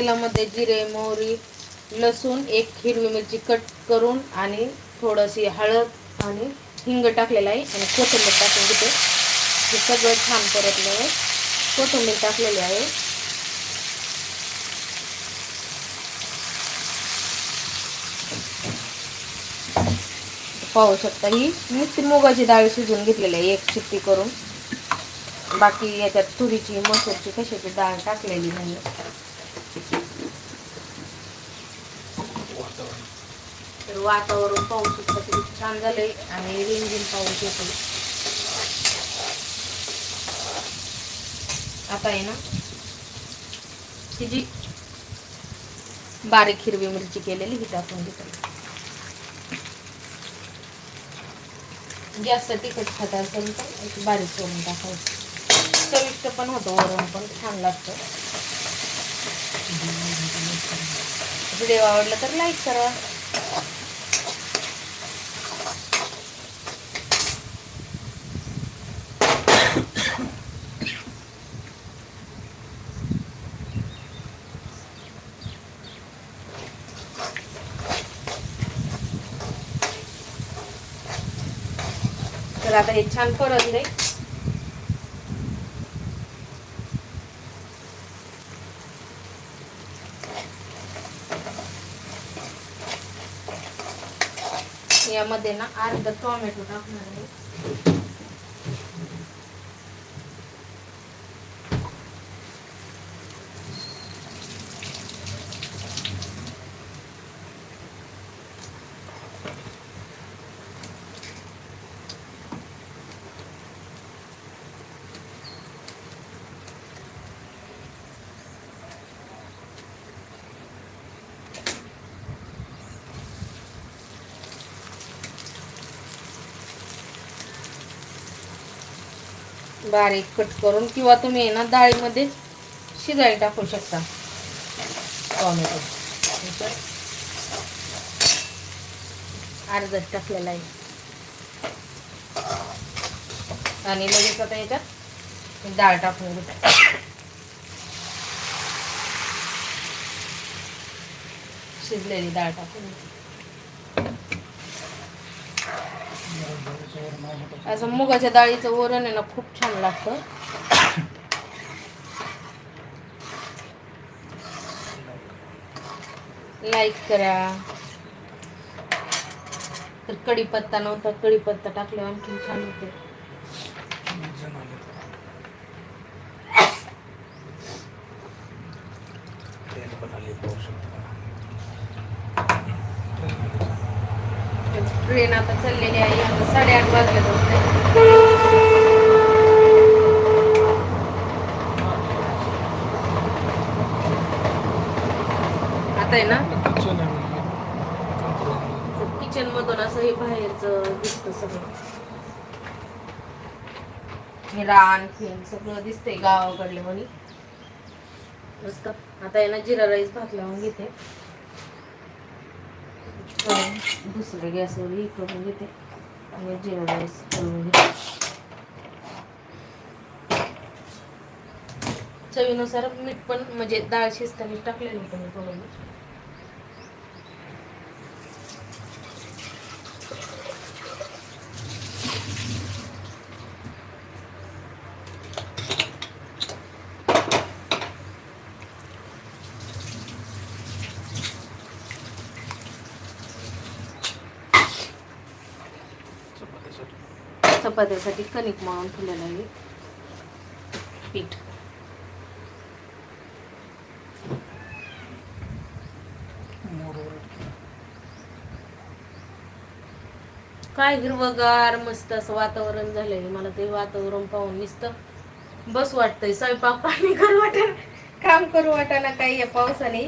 तेलामध्ये जिरे मोहरी लसूण एक हिरवी मिरची कट करून आणि थोडीशी हळद आणि हिंग टाकलेलं आहे आणि कोथिंबीर टाकून घेते. हे सगळं छान परतलं आहे. कोथिंबीर टाकलेली आहे. पाहू शकता ही नुसती मुगाची डाळ शिजवून घेतलेली आहे एक चिट्टी करून. बाकी याच्यात तुरीची मसूरची कशाची डाळ टाकलेली नाही तर वातावरण पाऊस शकता किती छान झालंय आणि रिंगीन पाऊस येतो आता आहे ना ही जी बारीक हिरवी मिरची केलेली ही टाकून घेतो जास्त तिखट खात असेल तर एक बारीक करून टाकायचं चविष्ट पण होतं वरण पण छान लागतं. व्हिडिओ आवडला तर लाईक करा. तर आता हे छान परतले यामध्ये ना अर्ध टोमॅटो टाकणार आहे. बारीक कट करून किंवा तुम्ही ना डाळीमध्ये शिजायला टाकू शकता. टॉमॅटो. ह्याच्यात अर्धच टाकलेला आहे. आणि लगेच आता याच्यात डाळ टाकून शिजलेली डाळ टाकून असं मुगाच्या डाळीचं वरण आहे ना खूप छान लागतं. लाईक करा. तर कढीपत्ता नव्हता कढीपत्ता टाकल्यावर आणखी छान होते तेल पण आले पाहू शकतो ट्रेन आता चाललेली आहे. आता साडेआठ वाजले होते आता आहे ना? किचन मधून असं हे बाहेरचं दिसतं सगळं. हे रान फेन सगळं दिसतंय गावाकडले म्हणे. मस्त. आता आहे ना जिरा राईस भात लावून घेते. करून दुसऱ्या गॅसवर हे करून घेते आणि जिरा राईस करून घेते. चवीनुसार मीठ पण म्हणजे डाळ शिजताना टाकलेलं होतं मी थोडं. चपात्यासाठी कणिक मळून ठेवलेलं आहे. पीठ. काय हिरवगार मस्त असं वातावरण झालंय. मला ते वातावरण पाहून नुसतं बस वाटतंय. स्वयंपाक पाणी करू वाटेल काम करू वाटाना काही या पावसाने.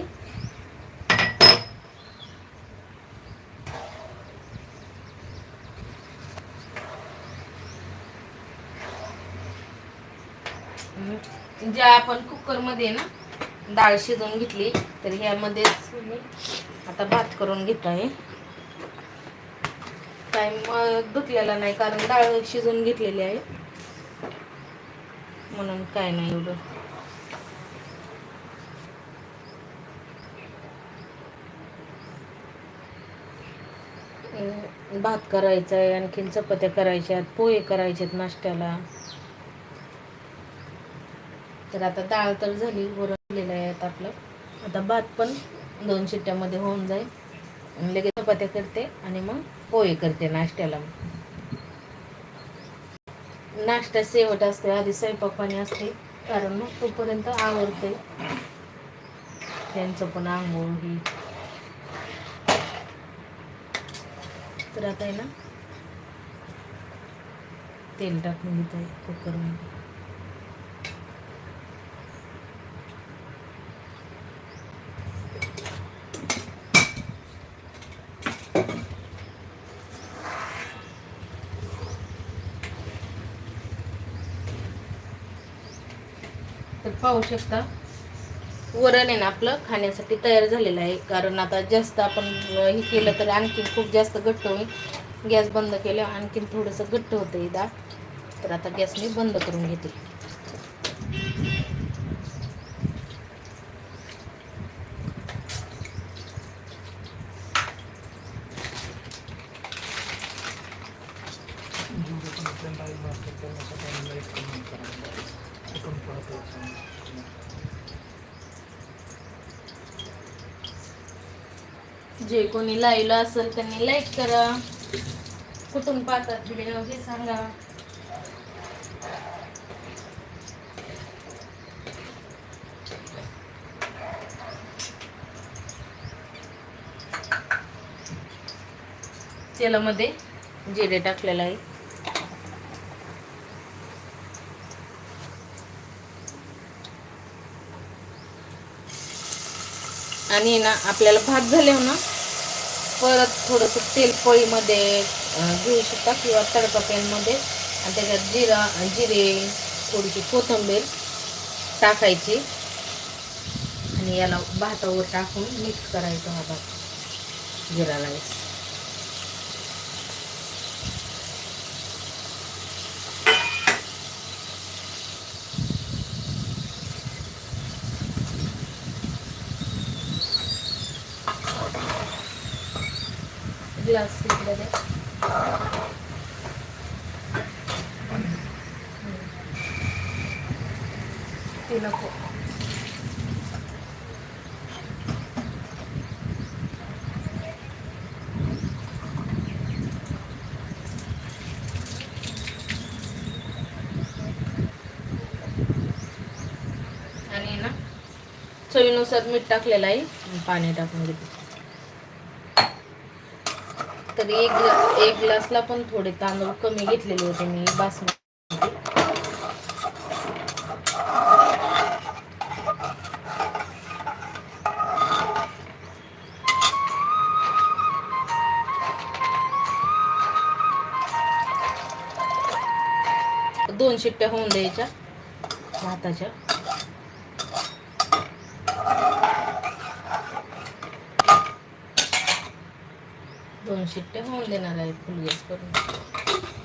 ज्या आपण कुकरमध्ये ना डाळ शिजवून घेतली तर ह्यामध्येच आता भात करून घेत आहे. काय दुखलेला नाही कारण डाळ शिजवून घेतलेली आहे. म्हणून काय नाही एवढं. भात करायचा आहे आणखीन चपात्या करायच्या आहेत पोहे करायचे आहेत नाश्त्याला. तर आता डाळ तर झाली वरण झालेलं आहे आता आपलं. आता भात पण दोन शिट्ट्यामध्ये होऊन जाईल. लगेच चपात्या करते आणि मग पोहे करते नाश्त्याला. नाश्ता शेवट असते आधी स्वयंपाक पाणी असते कारण मग तोपर्यंत आवडते त्यांचं पण आंघोळ ही. तर आता आहे ना तेल टाकून घेत आहे कुकरमध्ये पाहू शकता. वरण आहे ना आपलं खाण्यासाठी तयार झालेलं आहे. कारण आता जास्त आपण हे केलं तर आणखीन खूप जास्त घट्ट होईल. गॅस बंद केलं आणखीन थोडंसं घट्ट होतं आहे डाळ तर आता गॅस मी बंद करून घेते. जे कोणी लाईला असेल त्यांनी लाईक करा. कुठून पाहतात व्हिडिओ हे सांगा. तेलामध्ये जिरे टाकलेलं आहे. आणि ना आपल्याला भात झाले हो ना परत थोडंसं तेलपोळीमध्ये घेऊ शकता किंवा तडका पॅनमध्ये. आणि त्याच्यात जिरा जिरे थोडीशी कोथिंबीर टाकायची. आणि याला भातावर टाकून मिक्स करायचं हा भात. जिरा राईस. ग्लास इकडे दे. ती नको. चवीनुसार मीठ टाकलेलं आहे. पाणी टाकून घेते तर एक ग्ला- एक ग्लासला पण थोडे तांदूळ कमी घेतलेले होते मी बासमती. दोन शिट्ट्या होऊन द्यायच्या भाताच्या. दोन शिट्ट्या होऊन देणार आहे फुल गॅस करून